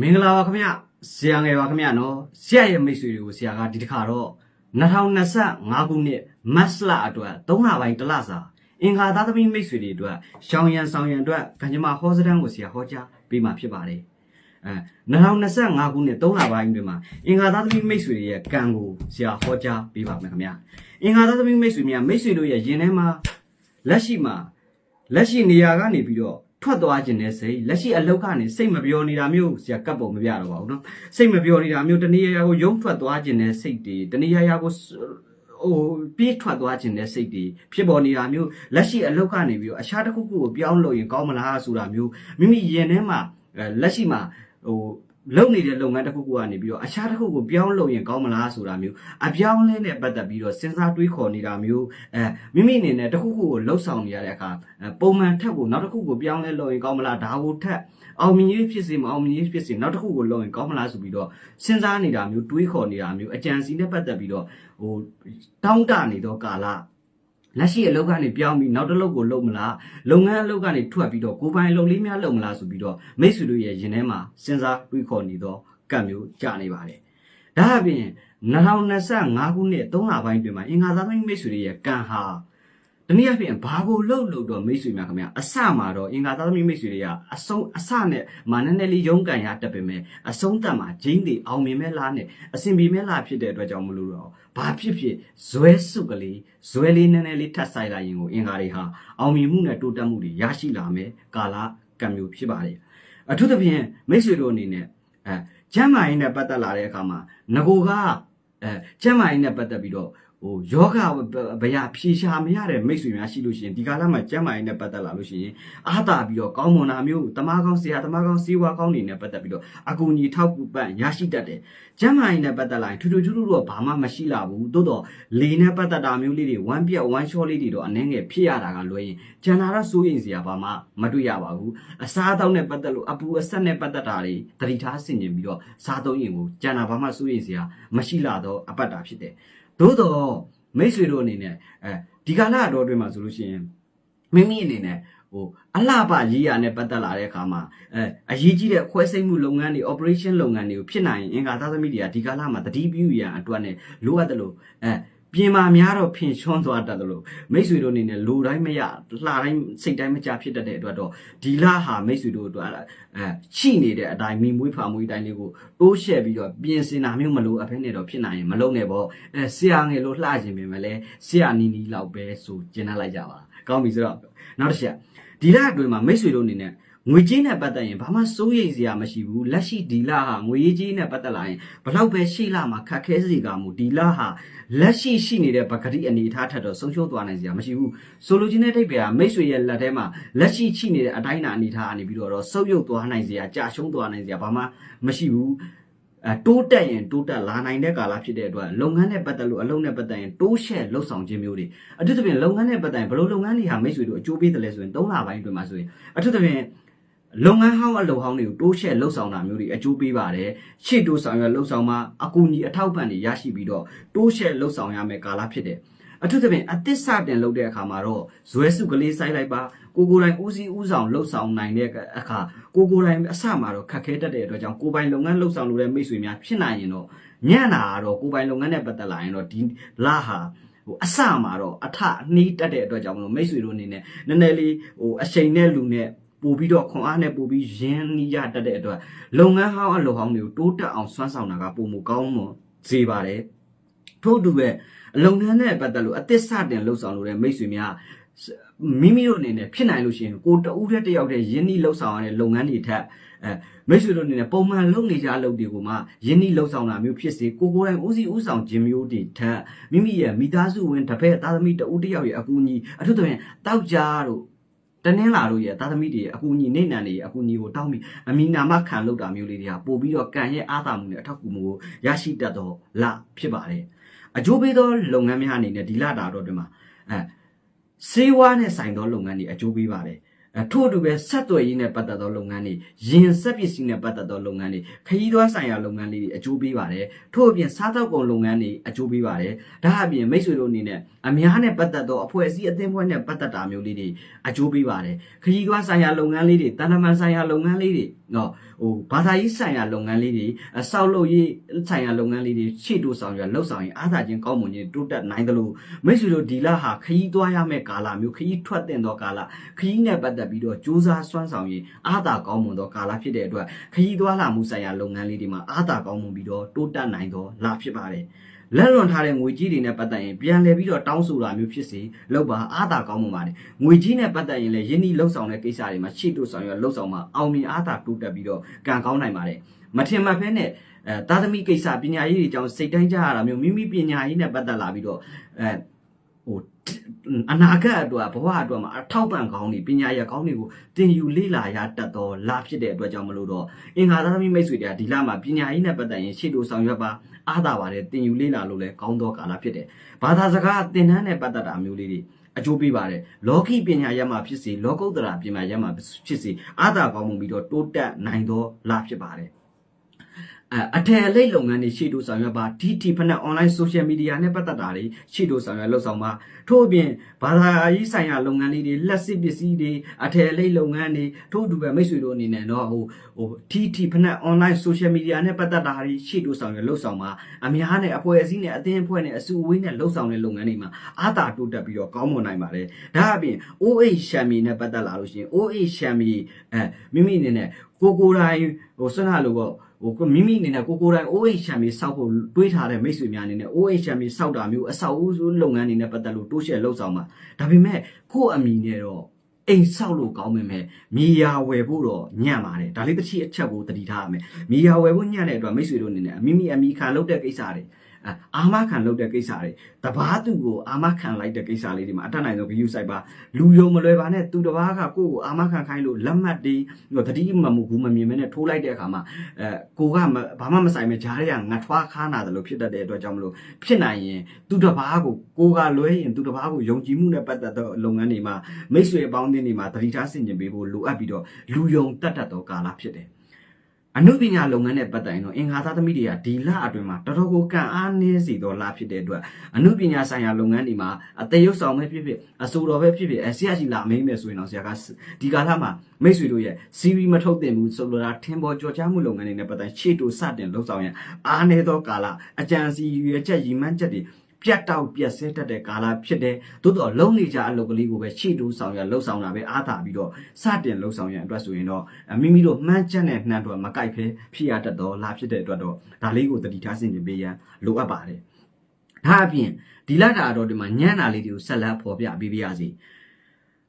မင်္ဂလာပါခင်ဗျဆရာငယ်ပါခင်ဗျနော်ဆရာရဲ့မိတ်ဆွေတွေကိုဆရာကဒီတစ်ခါတော့2025ခုနှစ်မတ်လအတွက်3လပိုင်းတစ်လစာအင်္ဂါသားသမီးမိတ်ဆွေတွေအတွက်ရှောင်းရန်ဆောင်ရန်အတွက်ကံကြမ္မာဟောစတန်းကိုဆရာဟောကြားပေးမှာဖြစ်ပါတယ်အဲ2025ခုနှစ်3လပိုင်းတွင်မှာအင်္ဂါသားသမီးမိတ်ဆွေတွေရဲ့ကံကိုဆရာဟောကြားပေးပါမယ်ခင်ဗျအင်္ဂါသားသမီးမိတ်ဆွေများမိတ်ဆွေတို့ရဲ့ရင်ထဲမှာလက်ရှိမှာလက်ရှိနေရာကနေပြီးတော့ ထွက်သွားခြင်းနဲ့စိတ်လက်ရှိအလောက်ကနေစိတ်မပြောနေတာမျိုးဆရာကပ်ပုံမပြတော့ပါဘူးเนาะစိတ်မပြောနေတာမျိုးတဏှာရာကိုယုံထွက်သွားခြင်းနဲ့စိတ်တွေတဏှာရာကိုဟိုပြေးထွက်သွားခြင်းနဲ့စိတ်တွေဖြစ်ပေါ်နေတာမျိုးလက်ရှိအလောက်ကနေပြီးတော့အခြားတစ်ခုခုကိုပြောင်းလို့ရင်ကောင်းမလားဆိုတာမျိုးမိမိရင်ထဲမှာအဲလက်ရှိမှာဟို လုပ်နေတဲ့လုပ်ငန်းတစ်ခုခုကနေပြီးတော့အခြားတစ်ခုကိုပြောင်းလို့ရင်ကောင်းမလားဆိုတာမျိုးအပြောင်းလဲနဲ့ပတ်သက်ပြီးတော့စဉ်းစားတွေးခေါ်နေတာမျိုးအဲမိမိအနေနဲ့တစ်ခုခုကိုလှုပ်ဆောင်နေရတဲ့အခါအဲပုံမှန်ထက်ကိုနောက်တစ်ခုကိုပြောင်းလဲလို့ရင်ကောင်းမလားဒါကိုထက်အောင်မြင်ရေးဖြစ်စေမအောင်မြင်ရေးဖြစ်စေနောက်တစ်ခုကိုလုပ်ရင်ကောင်းမလားဆိုပြီးတော့စဉ်းစားနေတာမျိုးတွေးခေါ်နေတာမျိုးအကြံစီနဲ့ပတ်သက်ပြီးတော့ဟိုတောင်းတနေတော့ကာလ လက်ရှိအလုပ်ကနေပြောင်းပြီးနောက်တစ်လုပ်ကိုလုပ်မလားလုပ်ငန်းအလုပ်ကနေထွက်ပြီးတော့ကိုယ်ပိုင်အလုပ်လေးများလုပ်မလားဆိုပြီးတော့မိတ်ဆွေတို့ရဲ့ရင်ထဲမှာစဉ်းစားတွေးခေါ်နေတော့ကံမျိုးကြာနေပါတယ်ဒါအပြင်2025ခုနှစ်3လပိုင်းတွင်မှာအင်္ဂါသားသမီးမိတ်ဆွေတွေရဲ့ကံဟာ တနည်းအားဖြင့်ဘာကိုလှုပ်လို့တော့မိတ်ဆွေများခင်ဗျာအစမှာတော့အင်္ဂါသားသမီးမိတ်ဆွေတွေကအဆုံးအစနဲ့မာနနဲ့လေးရုန်းကန်ရတတ်ပေမဲ့အဆုံးသက်မှာဂျင်းတွေအောင်မြင်မဲ့လားနဲ့အစဉ်ပြေမဲ့လားဖြစ်တဲ့အတွက်ကြောင့်မလို့တော့ဘာဖြစ်ဖြစ်ဇွဲစုကလေးဇွဲလေးနည်းနည်းလေးထပ်ဆိုင်လာရင်ကိုအင်္ဂါတွေဟာအောင်မြင်မှုနဲ့တိုးတက်မှုတွေရရှိလာမယ်ကာလကံမျိုးဖြစ်ပါတယ်အထူးသဖြင့်မိတ်ဆွေတို့အနေနဲ့အဲကျမ်းမာရေးနဲ့ပတ်သက်လာတဲ့အခါမှာငကိုကအဲကျမ်းမာရေးနဲ့ပတ်သက်ပြီးတော့ ဟိုယောဂဗျာဖြေရှာမရတဲ့မိတ်ဆွေများရှိလို့ရှိရင်ဒီကာလမှာကျမ်းမာရေးနဲ့ပတ်သက်လာလို့ရှိရင်အားတာပြီးတော့ကောင်းမွန်တာမျိုးတမားကောင်းဆရာတမားကောင်းစေဝါကောင်းတွေနဲ့ပတ်သက်ပြီးတော့အကူအညီထောက်ကူပံ့ရရှိတတ်တယ်ကျမ်းမာရေးနဲ့ပတ်သက်လာရင်ထူးထူးထူးထူးတော့ဘာမှမရှိလာဘူးသို့တော့လေနဲ့ပတ်သက်တာမျိုးလေးတွေဝမ်းပြက်ဝမ်းလျှောလေးတွေတော့အနှဲငယ်ဖြစ်ရတာကလွယ်ရင်ကျန်တာတော့စိုးရင်စရာဘာမှမတွေ့ရပါဘူးအစားအသောက်နဲ့ပတ်သက်လို့အပူအဆက်နဲ့ပတ်သက်တာတွေတတိထားဆင်ခြင်ပြီးတော့စားသုံးရင်ကိုကျန်တာဘာမှစိုးရင်စရာမရှိလာတော့အပတ်တာဖြစ်တယ် သို့တော့မိတ်ဆွေတို့အနေနဲ့အဲဒီကာလအတော်အတွင်းမှာဆိုလို့ရှိရင်မိမိအနေနဲ့ဟိုအလှပရေးရနဲ့ပတ်သက်လာတဲ့အခါမှာအဲအရေးကြီးတဲ့ခွဲစိတ်မှုလုပ်ငန်းတွေ operation လုပ်ငန်းတွေကိုဖြစ်နိုင်ရင်အင်္ဂါသားသမီးတွေကဒီကာလမှာတတိပြုရန်အတွက်နဲ့လိုအပ်တယ်လို့အဲ ပြင်မာများတော့ဖင်ချွန်းသွားတတ်တယ်လို့မိတ်ဆွေတို့အနေနဲ့လိုတိုင်းမရလှတိုင်းစိတ်တိုင်းမကြဖြစ်တတ်တဲ့အတွက်တော့ဒီလဟာမိတ်ဆွေတို့အတွက်အဲရှိနေတဲ့အတိုင်းမိမွေးဖာမွေးတိုင်းလေးကိုတိုးရှက်ပြီးတော့ပြင်ဆင်တာမျိုးမလိုအပ်ဘဲနဲ့တော့ဖြစ်နိုင်ရင်မလုပ်နဲ့ပေါ့အဲဆရာငယ်လို့လှခြင်းပဲမလဲဆရာနီနီလောက်ပဲဆိုကျင်တတ်လိုက်ကြပါကောင်းပြီဆိုတော့နောက်တစ်ချက်ဒီလအတွင်းမှာမိတ်ဆွေတို့အနေနဲ့ ငွေကြေးနဲ့ပတ်သက်ရင်ဘာမှစိုးရိမ်စရာမရှိဘူးလက်ရှိဒီလဟာငွေကြေးနဲ့ပတ်သက်လာရင်ဘလောက်ပဲရှိလာမှာခက်ခဲစေကမူဒီလဟာလက်ရှိရှိနေတဲ့ပဂတိအနေအထားထက်တော့ဆုံးရှုံးသွားနိုင်စရာမရှိဘူးဆိုလိုချင်တဲ့အိဗေကမိတ်ဆွေရဲ့လက်ထဲမှာလက်ရှိရှိနေတဲ့အတိုင်းအတာအနေအထားအနေပြီးတော့ဆုပ်ယုပ်သွားနိုင်စရာကြာရှုံးသွားနိုင်စရာဘာမှမရှိဘူးအဲတိုးတက်ရင်တိုးတက်လာနိုင်တဲ့ကာလဖြစ်တဲ့အတွက်လုပ်ငန်းနဲ့ပတ်သက်လို့အလုပ်နဲ့ပတ်သက်ရင်တိုးရှက်လှုပ်ဆောင်ခြင်းမျိုးတွေအထူးသဖြင့်လုပ်ငန်းနဲ့ပတ်သက်ရင်ဘယ်လိုလုပ်ငန်းတွေဟာမိတ်ဆွေတို့အကျိုးပေးတယ်လဲဆိုရင်၃လပိုင်းအတွင်းမှာဆိုရင်အထူးသဖြင့် လုပ်ငန်းဟောင်းအလုပ်ဟောင်းတွေကိုတိုးရှက်လှုပ်ဆောင်တာမျိုးတွေအကျိုးပေးပါတယ်ရှေ့တိုးဆောင်ရလှုပ်ဆောင်မှာအကူအညီအထောက်ပံ့တွေရရှိပြီးတော့တိုးရှက်လှုပ်ဆောင်ရမယ့်ကာလဖြစ်တယ်အထူးသဖြင့်အသစ်စတင်လုပ်တဲ့အခါမှာတော့ဇွဲစုကလေးစိုက်လိုက်ပါကိုကိုယ်တိုင်ဦးစီးဦးဆောင်လှုပ်ဆောင်နိုင်တဲ့အခါကိုကိုယ်တိုင်အစမှာတော့ခက်ခဲတတ်တဲ့အတွက်ကြောင့်ကိုယ်ပိုင်လုပ်ငန်းလှုပ်ဆောင်လို့တဲ့မိတ်ဆွေများဖြစ်နိုင်ရင်တော့ညံ့တာကတော့ကိုယ်ပိုင်လုပ်ငန်းနဲ့ပတ်သက်လာရင်တော့ဒီလဟာဟိုအစမှာတော့အထအနှီးတက်တဲ့အတွက်ကြောင့်မလို့မိတ်ဆွေတို့အနေနဲ့နည်းနည်းလေးဟိုအချိန်နဲ့လူနဲ့ ပို့ပြီးတော့ခွန်အားနဲ့ပို့ပြီးရင်းနှီးရတတ်တဲ့အတွက်လုပ်ငန်းဟောင်းအလုပ်ဟောင်းတွေကိုတိုးတက်အောင်စွမ်းဆောင်တာကပုံမကောင်းမွန်စေပါတယ်ထို့အတူပဲအလုပ်ငန်းနဲ့ပတ်သက်လို့အသစ်စတင်လှုပ်ဆောင်လို့တဲ့မိတ်ဆွေများမိမိတို့အနေနဲ့ဖြစ်နိုင်လို့ရှိရင်ကိုတဦးတဲ့တယောက်တည်းရင်းနှီးလှုပ်ဆောင်ရတဲ့လုပ်ငန်းတွေထက်အဲမိတ်ဆွေတို့အနေနဲ့ပုံမှန်လုပ်နေကြအလုပ်တွေကိုမှရင်းနှီးလှုပ်ဆောင်တာမျိုးဖြစ်စေကိုကိုယ်တိုင်ဦးစီးဦးဆောင်ခြင်းမျိုးတွေထက်မိမိရဲ့မိသားစုဝင်တစ်ဖက်သားသမီးတဦးတယောက်ရဲ့အကူအညီအထူးသဖြင့်တောက်ကြတို့ တနင်္လာတို့ရဲ့သားသမီးတွေရဲ့အကူအညီနေနံတွေရဲ့အကူအညီကိုတောင်းပြီးအမိနာမခံလုပ်တာမျိုးလေးတွေကပို့ပြီးတော့ကံရဲ့အားသာမှုနဲ့အထောက်အကူမှုကိုရရှိတတ်တော့လဖြစ်ပါတယ်အကျိုးပေးသောလုပ်ငန်းများအနေနဲ့ဒီလတာတော့တွင်မှာအဲစေဝါနဲ့ဆိုင်သောလုပ်ငန်းတွေအကျိုးပေးပါတယ်အဲ ထို့အတူပဲဆက်သွယ်ရေးနဲ့ပတ်သက်သောလုပ်ငန်းတွေရင်ဆက်ပစ္စည်းနဲ့ပတ်သက်သောလုပ်ငန်းတွေခရီးသွားဆိုင်ရာလုပ်ငန်းလေးတွေအကျိုးပေးပါတယ်ထို့အပြင်စားသောက်ကုန်လုပ်ငန်းတွေအကျိုးပေးပါတယ်ဒါအပြင်မိတ်ဆွေတို့အနေနဲ့အများနဲ့ပတ်သက်သောအဖွဲ့အစည်းအသင်းဖွဲ့နဲ့ပတ်သက်တာမျိုးလေးတွေအကျိုးပေးပါတယ်ခရီးသွားဆိုင်ရာလုပ်ငန်းလေးတွေတန်တမန်ဆိုင်ရာလုပ်ငန်းလေးတွေနော်ဟိုဘာသာရေးဆိုင်ရာလုပ်ငန်းလေးတွေအဆောက်လုပ်ရေးဆိုင်ရာလုပ်ငန်းလေးတွေရှေ့တိုးဆောင်ရလှုပ်ဆောင်ရင်အားသာချင်းကောင်းမွန်ခြင်းတိုးတက်နိုင်တယ်လို့မိတ်ဆွေတို့ဒီလဟာခရီးသွားရမယ့်ကာလမျိုးခရီးထွက်တင်သောကာလခရီးနဲ့ပတ်သက်ပြီးတော့စူးစမ်းစွမ်းဆောင်ရင်အားသာကောင်းမွန်သောကာလဖြစ်တဲ့အတွက်ခရီးသွားလာမှုဆိုင်ရာလုပ်ငန်းလေးတွေမှာအားသာကောင်းမွန်ပြီးတော့တိုးတက်နိုင်သောလဖြစ်ပါတယ် လက်လွန်ထားတဲ့ငွေကြီးတွေနဲ့ပတ်သက်ရင်ပြန်လည်ပြီးတော့တောင်းဆိုတာမျိုးဖြစ်စေလောက်ပါအားသာကောင်းမှုပါတယ်ငွေကြီးနဲ့ပတ်သက်ရင်လည်းယင်းဒီလှုပ်ဆောင်တဲ့ကိစ္စတွေမှာရှေ့တိုးဆောင်ရလှုပ်ဆောင်မှာအောင်မြင်အားသာတိုးတက်ပြီးတော့ကံကောင်းနိုင်ပါတယ်မထင်မှတ်ဖဲနဲ့အဲတာသမီကိစ္စပညာရေးတွေအကြောင်းစိတ်တိုင်းကြရတာမျိုးမိမိပညာရေးနဲ့ပတ်သက်လာပြီးတော့အဲဟို အနာဂတ်အတွက်ဘဝအတွက်မှာအထောက်ပံ့ကောင်းနေပညာရကောင်းတွေကိုတင်ယူလေ့လာရတတ်သောလာဖြစ်တဲ့အတွက်ကြောင့်မလို့တော့အင်္ဂါသားသမီးမိတ်ဆွေတွေကဒီလမှာပညာရေးနဲ့ပတ်သက်ရင်ရှေ့တိုးဆောင်ရွက်ပါအားသာပါတယ်တင်ယူလေ့လာလို့လည်းကောင်းသောကာလဖြစ်တယ်ဘာသာစကားသင်တန်းနဲ့ပတ်သက်တာမျိုးလေးတွေအကျိုးပေးပါတယ်လောကီပညာရပ်မှာဖြစ်စေလောကုတ္တရာပညာရပ်မှာဖြစ်စေအားသာကောင်းမှုပြီးတော့တိုးတက်နိုင်သောလဖြစ်ပါတယ် အအထယ်အလိတ်လုပ်ငန်းတွေရှေ့တိုးဆောင်ရွက်ပါ DT ဖက်နဲ့ online social media နဲ့ပတ်သက်တာတွေရှေ့တိုးဆောင်ရွက်လှုပ်ဆောင်ပါထို့အပြင်ဘာသာရေးဆိုင်ရာလုပ်ငန်းလေးတွေလက်စစ်ပစ္စည်းတွေအထယ်အလိတ်လုပ်ငန်းတွေထို့အတူပဲမိတ်ဆွေတို့အနေနဲ့တော့ဟိုဟို TT ဖက်နဲ့ online social media နဲ့ပတ်သက်တာတွေရှေ့တိုးဆောင်ရွက်လှုပ်ဆောင်ပါအများနဲ့အဖွဲ့အစည်းနဲ့အသင်းအဖွဲ့နဲ့အစုအဝေးနဲ့လှုပ်ဆောင်တဲ့လုပ်ငန်းတွေမှာအားသာတိုးတက်ပြီးတော့ကောင်းမွန်နိုင်ပါတယ်ဒါအပြင် OH ရှမ်မီနဲ့ပတ်သက်လာလို့ရှိရင် OH ရှမ်မီအဲမိမိအနေနဲ့ကိုကိုယ်တိုင်ဟိုဆွမ်းနာလို့ပေါ့ ဟိုကိုမိမိအနေနဲ့ကိုကိုယ်တိုင် OH ရှမ်မီစောက်ဖို့တွေးထားတဲ့မိတ်ဆွေများအနေနဲ့ OH ရှမ်မီစောက်တာမျိုးအဆောက်အဦလုပ်ငန်းတွေနဲ့ပတ်သက်လို့တိုးရှက်လှုပ်ဆောင်ပါဒါပေမဲ့ကိုယ့်အမိနဲ့တော့အိမ်ဆောက်လို့ကောင်းပေမဲ့မြေယာဝယ်ဖို့တော့ညံ့ပါတယ်ဒါလေးတစ်ချက်အချက်ကိုတတိထားရမယ်မြေယာဝယ်ဖို့ညံ့တဲ့အတွက်မိတ်ဆွေတို့အနေနဲ့မိမိအမိခံလုပ်တဲ့ကိစ္စတွေ အာအာမခံလုပ်တဲ့ကိစ္စတွေတပားသူကိုအာမခံလိုက်တဲ့ကိစ္စလေးတွေမှာအထက်နိုင်ဆုံးဂရုစိုက်ပါလူယုံမလွယ်ပါနဲ့သူတပားကကိုယ့်ကိုအာမခံခိုင်းလို့လက်မှတ်တွေတတိမမှုဘူးမမြင်မဲနဲ့ထိုးလိုက်တဲ့အခါမှာအဲကိုကဘာမှမဆိုင်မဲ့ဂျားတွေကငတ်ထွားခါနာတယ်လို့ဖြစ်တတ်တဲ့အတွက်ကြောင့်မလို့ဖြစ်နိုင်ရင်သူတပားကိုကိုကလွဲရင်သူတပားကိုယုံကြည်မှုနဲ့ပတ်သက်သောလုပ်ငန်းတွေမှာမိတ်ဆွေအပေါင်းအသင်းတွေမှာတတိထားဆင်ခြင်ပေးဖို့လိုအပ်ပြီးတော့လူယုံတတ်တတ်သောကာလဖြစ်တယ် အနုပညာလုပ်ငန်းနဲ့ပတ်သက်ရင်တော့အင်္ဂါသားသမီးတွေကဒီလအတွင်းမှာတော်တော်ကိုကံအားနည်းစေသောလဖြစ်တဲ့အတွက်အနုပညာဆိုင်ရာလုပ်ငန်းတွေမှာအသေးရုပ်ဆောင်ပဲဖြစ်ဖြစ်အဆိုတော်ပဲဖြစ်ဖြစ်အဆရာကြီးလာမေးမယ်ဆိုရင်တော့ဆရာကဒီကာလမှာမိတ်ဆွေတို့ရဲ့ CV မထုတ်တင်ဘူးဆိုလိုတာထင်ပေါ်ကြော်ကြားမှုလုပ်ငန်းတွေနဲ့ပတ်သက်ရှေ့တိုစတင်လှုပ်ဆောင်ရန်အားနည်းသောကာလအကြံစီရွေချက်ရည်မှန်းချက်တွေ ပြတ်တောက်ပြတ်ဆဲတတ်တဲ့ကာလဖြစ်တယ်။သို့တော့လုံနေကြအလုပ်ကလေးကိုပဲရှေ့တိုးဆောင်ရလှုပ်ဆောင်တာပဲအားသာပြီးတော့စတင်လှုပ်ဆောင်ရအတွက်ဆိုရင်တော့မိမိတို့မှန်းချက်နဲ့နှံတော့မကိုက်ဖဲဖြစ်ရတတ်တော့လာဖြစ်တဲ့အတွက်တော့ဒါလေးကိုတတိထားဆင်ခြင်ပေးရန်လိုအပ်ပါတယ်။ဒါအပြင်ဒီလတာတော့ဒီမှာညံ့တာလေးတွေကိုဆက်လက်ဖော်ပြပေးပြရစီ။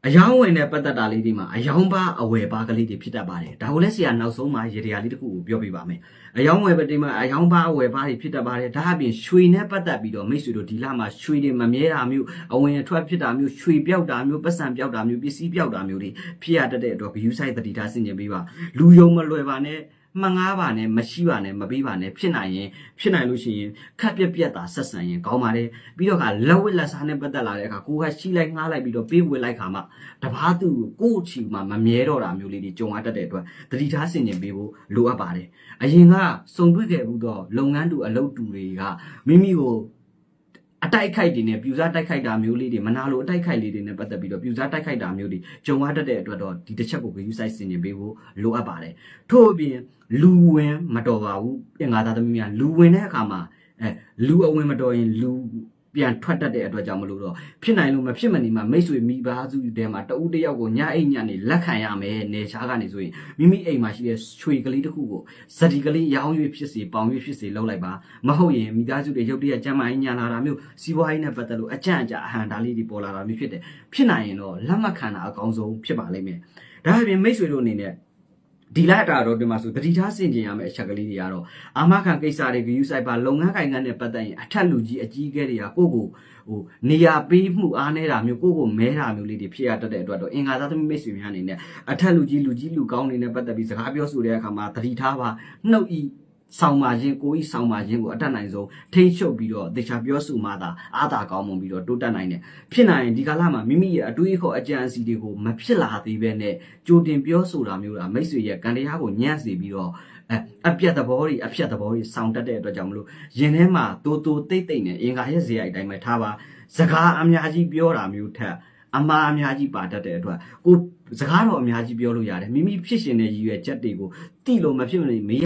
အယောင်းဝင်တဲ့ပတ်သက်တာလေးတွေမှာအယောင်းပါအဝယ်ပါကလေးတွေဖြစ်တတ်ပါတယ်ဒါကိုလည်းဆရာနောက်ဆုံးမှာရေတရားလေးတစ်ခုကိုပြောပြပါမယ်အယောင်းဝယ်ပတ်တွေမှာအယောင်းပါအဝယ်ပါတွေဖြစ်တတ်ပါတယ်ဒါအပြင်ရွှေနဲ့ပတ်သက်ပြီးတော့မိတ်ဆွေတို့ဒီလမှာရွှေတွေမမြဲတာမျိုးအဝင်အထွက်ဖြစ်တာမျိုးရွှေပြောက်တာမျိုးပတ်စံပြောက်တာမျိုးပစ္စည်းပြောက်တာမျိုးတွေဖြစ်ရတတ်တဲ့အတွက် view site တတိထားဆင်ခြင်ပေးပါလူယုံမလွယ်ပါနဲ့ မှငားပါနဲ့မရှိပါနဲ့မပေးပါနဲ့ဖြစ်နိုင်ရင်ဖြစ်နိုင်လို့ရှိရင်ခက်ပြက်ပြက်တာဆက်ဆံရင်ကောင်းပါတယ်ပြီးတော့ကလက်ဝက်လက်စားနဲ့ပတ်သက်လာတဲ့အခါကိုကရှိလိုက်ငားလိုက်ပြီးတော့ပေးဝေလိုက်ခါမှတပားသူကိုကိုချီမှမမြဲတော့တာမျိုးလေးတွေကြုံရတတ်တဲ့အတွက်တတိထားဆင်ခြင်ပေးဖို့လိုအပ်ပါတယ်အရင်ကစုံတွေ့ခဲ့ဘူးတော့လုပ်ငန်းတူအလုပ်တူတွေကမိမိကို အတိုက်ခိုက်တွေနဲ့ပြူစားတိုက်ခိုက်တာမျိုးလေးတွေမနာလိုအတိုက်ခိုက်လေးတွေနဲ့ပတ်သက်ပြီးတော့ပြူစားတိုက်ခိုက်တာမျိုးတွေကြုံရတတ်တဲ့အတွက်တော့ဒီတစ်ချက်ကိုဂရုစိုက်ဆင်ခြင်ပေးဖို့လိုအပ်ပါတယ်ထို့အပြင်လူဝင်မတော်ပါဘူးပြင်ကားသားသမီးများလူဝင်တဲ့အခါမှာအဲလူအဝင်မတော်ရင်လူ ပြန်ထွက်တတ်တဲ့အတွက်ကြောင့်မလို့တော့ဖြစ်နိုင်လို့မဖြစ်မနေမှာမိတ်ဆွေမိသားစုတဲမှာတဦးတယောက်ကိုညအိတ်ညနေလက်ခံရမယ်နေချားကနေဆိုရင်မိမိအိမ်မှာရှိတဲ့ချွေကလေးတစ်ခုကိုဇတိကလေးရောင်း၍ဖြစ်စေပေါင်၍ဖြစ်စေလုပ်လိုက်ပါမဟုတ်ရင်မိသားစုတွေရုပ်တရက်ကျမ်းမာရေးညာလာတာမျိုးစီးပွားရေးနဲ့ပတ်သက်လို့အကြံအကြအဟန်ဒါလေးတွေပေါ်လာတာမျိုးဖြစ်တယ်ဖြစ်နိုင်ရင်တော့လက်မခံတာအကောင်းဆုံးဖြစ်ပါလိမ့်မယ်ဒါအပြင်မိတ်ဆွေတို့အနေနဲ့ ဒီလိုက်တာတော့ဒီမှာဆိုတတိထားဆင်ကျင်ရမယ့်အချက်ကလေးတွေကတော့အာမခံကိစ္စတွေ view site ပါလုပ်ငန်းကိုင်ငန်းနဲ့ပတ်သက်ရင်အထက်လူကြီးအကြီးအကဲတွေကကိုယ့်ကိုဟိုနေရာပေးမှုအားနေတာမျိုးကိုယ့်ကိုမဲတာမျိုးလေးတွေဖြစ်ရတတ်တဲ့အတွက်တော့အင်္ဂါသားသမီးမိတ်ဆွေများအနေနဲ့အထက်လူကြီးလူကြီးလူကောင်းတွေနဲ့ပတ်သက်ပြီးစကားပြောဆိုတဲ့အခါမှာတတိထားပါနှုတ်ဤ ဆောင်ပါခြင်းကိုဤဆောင်ပါခြင်းကိုအတတ်နိုင်ဆုံးထိန်းချုပ်ပြီးတော့တေချာပြောဆိုမှသာအားသာကောင်းမွန်ပြီးတော့တိုးတက်နိုင်တယ်ဖြစ်နိုင်ရင်ဒီကာလမှာမိမိရဲ့အတွေးအခေါ်အကြံအစီတွေကိုမဖြစ်လာသေးပဲနဲ့ကြိုတင်ပြောဆိုတာမျိုးတာမိတ်ဆွေရဲ့ကံတရားကိုညှန့်စေပြီးတော့အဲအပြတ်သဘောတွေအဖြတ်သဘောတွေစောင့်တတ်တဲ့အတွက်ကြောင့်မလို့ရင်ထဲမှာတိုးတိုးတိတ်တိတ်နဲ့အင်္ဂါရဲ့ဇေယျအတိုင်းပဲထားပါစကားအများကြီးပြောတာမျိုးထက်အမှားအများကြီးပါတတ်တဲ့အတွက်ကိုစကားတော့အများကြီးပြောလို့ရတယ်မိမိဖြစ်ရှင်တဲ့ရည်ရွယ်ချက်တွေကိုတိလို့မဖြစ်မနေမေး